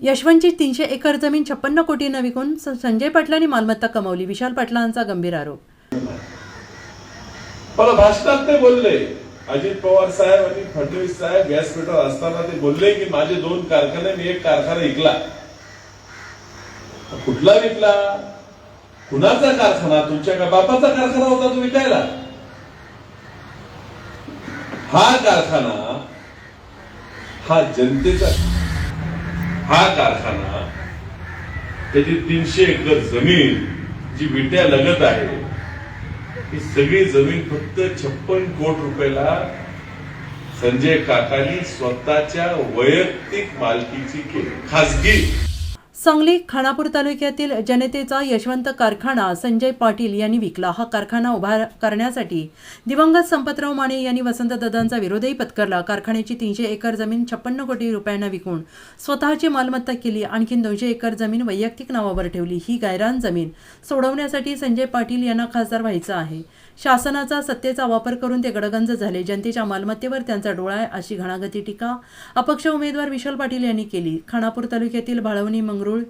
यशवंतची तीनशे एकर जमीन छप्पन्न कोटीनं विकून संजय पाटलांनी मालमत्ता कमावली विशाल पाटलांचा गंभीर आरोप. मला भाषणात ते बोलले. अजित पवार साहेब आणि फडणवीस साहेब व्यासपीठावर असताना ते बोलले की माझे दोन कारखाने मी एक कारखाना विकला. कुठला विकला? कुणाचा कारखाना? तुमच्या का बापाचा कारखाना होता तो विकायला? हा कारखाना हा जनतेचा हा कारखाना त्याची तीनशे एकर जमीन जी विट्या लगत आहे ही सगळी जमीन फक्त छप्पन कोट रुपयाला संजय काकानी स्वतःच्या वैयक्तिक मालकीची केली. खासगी. सांगली खानापूर तालुक्यातील जनतेचा यशवंत कारखाना संजय पाटील यांनी विकला. हा कारखाना उभा करण्यासाठी दिवंगत संपतराव माने यांनी वसंतदादांचा विरोधही पत्करला. कारखान्याची तीनशे एकर जमीन छप्पन्न कोटी रुपयांना विकून स्वतःची मालमत्ता केली. आणखीन दोनशे एकर जमीन वैयक्तिक नावावर ठेवली. ही गायरान जमीन सोडवण्यासाठी संजय पाटील यांना खासदार व्हायचं आहे. शासनाचा सत्तेचा वापर करून ते गडगंज झाले. जनतेच्या मालमत्तेवर त्यांचा डोळा आहे अशी घणागती टीका अपक्ष उमेदवार विशाल पाटील यांनी केली. खानापूर तालुक्यातील भाळवणी मंगरू मंगरुळ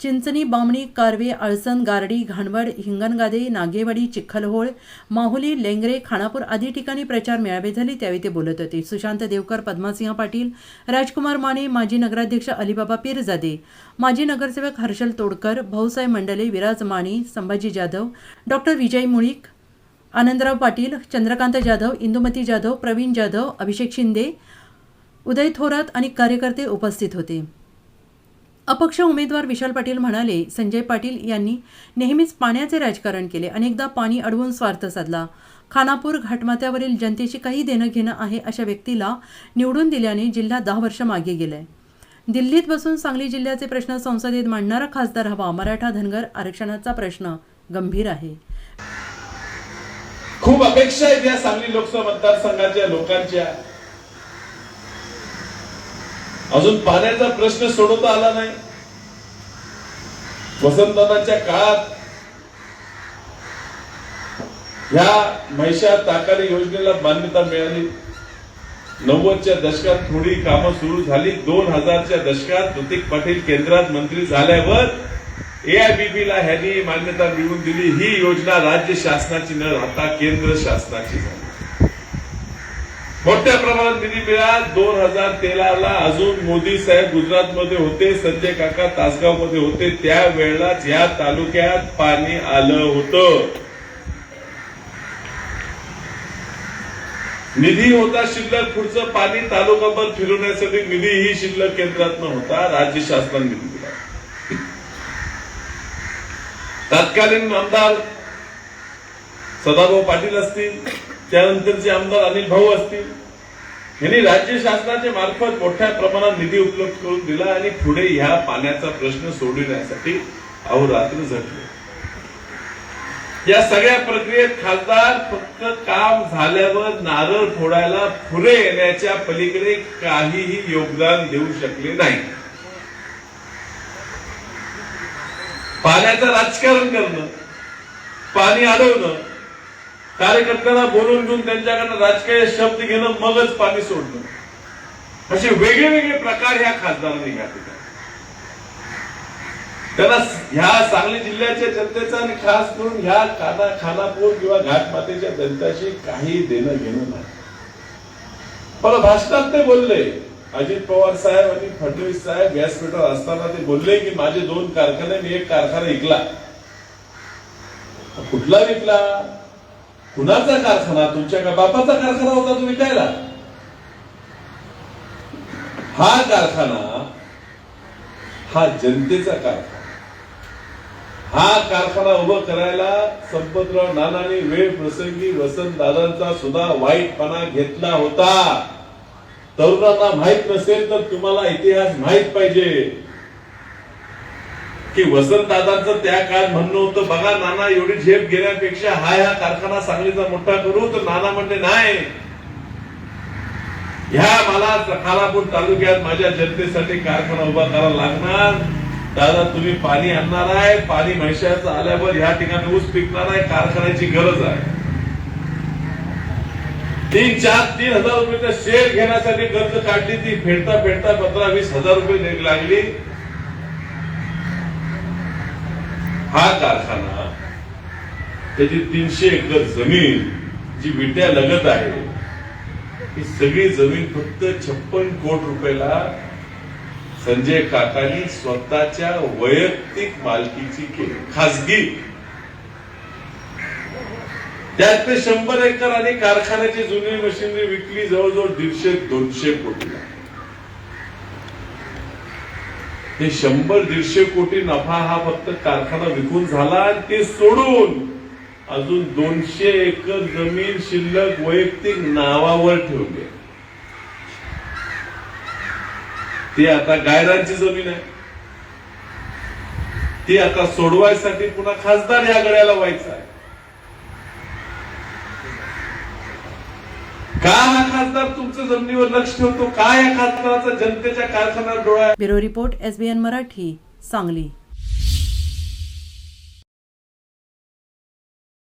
चिंचणी बामणी कारवे आळसण गारडी घाणवड हिंगणगादे नागेवाडी चिखलहोळ माहुली लेंगरे खानापूर आदी ठिकाणी प्रचार मेळावे झाले. त्यावेळी ते बोलत होते. सुशांत देवकर पद्मासिंह पाटील राजकुमार माने माजी नगराध्यक्ष अलिबाबा पीरजादे माजी नगरसेवक हर्षल तोडकर भाऊसाहेब मंडले विराज माने संभाजी जाधव डॉक्टर विजय मुळीक आनंदराव पाटील चंद्रकांत जाधव इंदुमती जाधव प्रवीण जाधव अभिषेक शिंदे उदय थोरात आणि कार्यकर्ते उपस्थित होते. अपक्ष उमेदवार विशाल पाटील म्हणाले संजय पाटील यांनी नेहमीच पाण्याचे राजकारण केले. अनेकदा पाणी अडवून स्वार्थ साधला. खानापूर घाटमाथ्यावरील जनतेशी काही देणं घेणं आहे अशा व्यक्तीला निवडून दिल्याने जिल्हा दहा वर्ष मागे गेलाय. दिल्लीत बसून सांगली जिल्ह्याचे प्रश्न संसदेत मांडणारा खासदार हवा. मराठा धनगर आरक्षणाचा प्रश्न गंभीर आहे. खूप अपेक्षा आहेत या सांगली लोकसभा मतदारसंघाच्या लोकांच्या. अजून पाण्याचा प्रश्न सोडवता आला नाही. वसंतदादांच्या काळात ह्या महिषा ताकारी योजनेला मान्यता मिळाली. नव्वदच्या दशकात थोडी कामं सुरू झाली. दोन हजारच्या दशकात ऋतिक पाटील केंद्रात मंत्री झाल्यावर एआयबीबी ला ह्यांनी मान्यता मिळवून दिली. ही योजना राज्य शासनाची न राहता केंद्र शासनाची झाली. मोठ्या प्रमाणात निधी मिळाला. दोन हजार तेराला अजून मोदी साहेब गुजरातमध्ये होते संजय काका तासगावमध्ये होते. त्यावेळेलाच या तालुक्यात पाणी आलं होतं. निधी होता शिल्लक. पुढचं पाणी तालुकाभर फिरवण्यासाठी निधी ही शिल्लक केंद्रातनं होता. राज्य शासनाने निधी दिला. तत्कालीन आमदार सदाभाऊ पाटील असतील त्यानंतरचे आमदार अनिल भाऊ असतील. यांनी राज्य शासनाच्या मार्फत मोठ्या प्रमाणात निधी उपलब्ध करून दिला आणि पुढे ह्या पाण्याचा प्रश्न सोडविण्यासाठी अहोरात्र झटले. या सगळ्या प्रक्रियेत खासदार फक्त काम झाल्यावर नारळ फोडायला पुढे येण्याच्या पलीकडे काहीही योगदान देऊ शकले नाही. पाण्याचं राजकारण करणं पाणी अडवणं कार्यकर्त्यांना बोलून घेऊन त्यांच्याकडनं राजकीय शब्द घेणं मगच पाणी सोडणं. असे वेगळे वेगळे प्रकार ह्या खासदारांनी घातले त्यांना ह्या सांगली जिल्ह्याच्या जनतेचा आणि खास करून ह्या खाना खानापूर किंवा घाटमातेच्या जनतेशी काही देणं घेणं नाही. पण भाषणात ते बोलले. अजित पवार साहेब आणि फडणवीस साहेब व्यासपीठावर असताना ते बोलले की माझे दोन कारखाने मी एक कारखाना विकला कुठला विकला? कुणाचा कारखाना? तुमच्या का बापाचा कारखाना होता तुम्ही कायला हा कारखाना हा जनतेचा कारखाना. हा कारखाना उभं करायला संपतराव नानाने वेळ प्रसंगी वसंत दादांचा सुद्धा वाईटपणा घेतला होता. तरुणांना माहीत नसेल तर तुम्हाला इतिहास माहीत पाहिजे. की वसंतदादांचं त्या काळात म्हणणं होतं बघा नाना एवढी झेप घेण्यापेक्षा हा ह्या कारखाना सांगलीचा मोठा करू. तर नाना म्हणते नाही. ह्या मला खालापूर तालुक्यात माझ्या जनतेसाठी कारखाना उभा करावा लागणार. दादा तुम्ही पाणी आणणार आहे. पाणी म्हैशाचं आल्यावर ह्या ठिकाणी ऊस पिकणार आहे. कारखान्याची गरज आहे. तीन चार तीन हजार रुपये शेअर घेण्यासाठी कर्ज काढली ती. फेडता फेडता पंधरा वीस हजार रुपये लागली. हा कारखाना त्याची तीनशे एकर जमीन जी विट्या लगत आहे ही सगळी जमीन फक्त छप्पन कोट रुपयाला संजय काकानी स्वतःच्या वैयक्तिक मालकीची केली खासगी. त्यात ते शंभर एकर आणि कारखान्याची जुनी मशिनरी विकली जवळजवळ दीडशे दोनशे कोटीला. हे शंभर दीडशे कोटी नफा हा फक्त कारखाना विकून झाला आणि ते सोडून अजून दोनशे एकर जमीन शिल्लक वैयक्तिक नावावर ठेवली आहे. ती आता गायरांची जमीन आहे ती आता सोडवायसाठी पुन्हा खासदार या गड्याला व्हायचा आहे का हा खासदार तुमचं जमिनीवर लक्ष ठेवतो? का या खासदाराचा जनतेच्या कारखान्यावर डोळा bureau report SBN Marathi Sangli.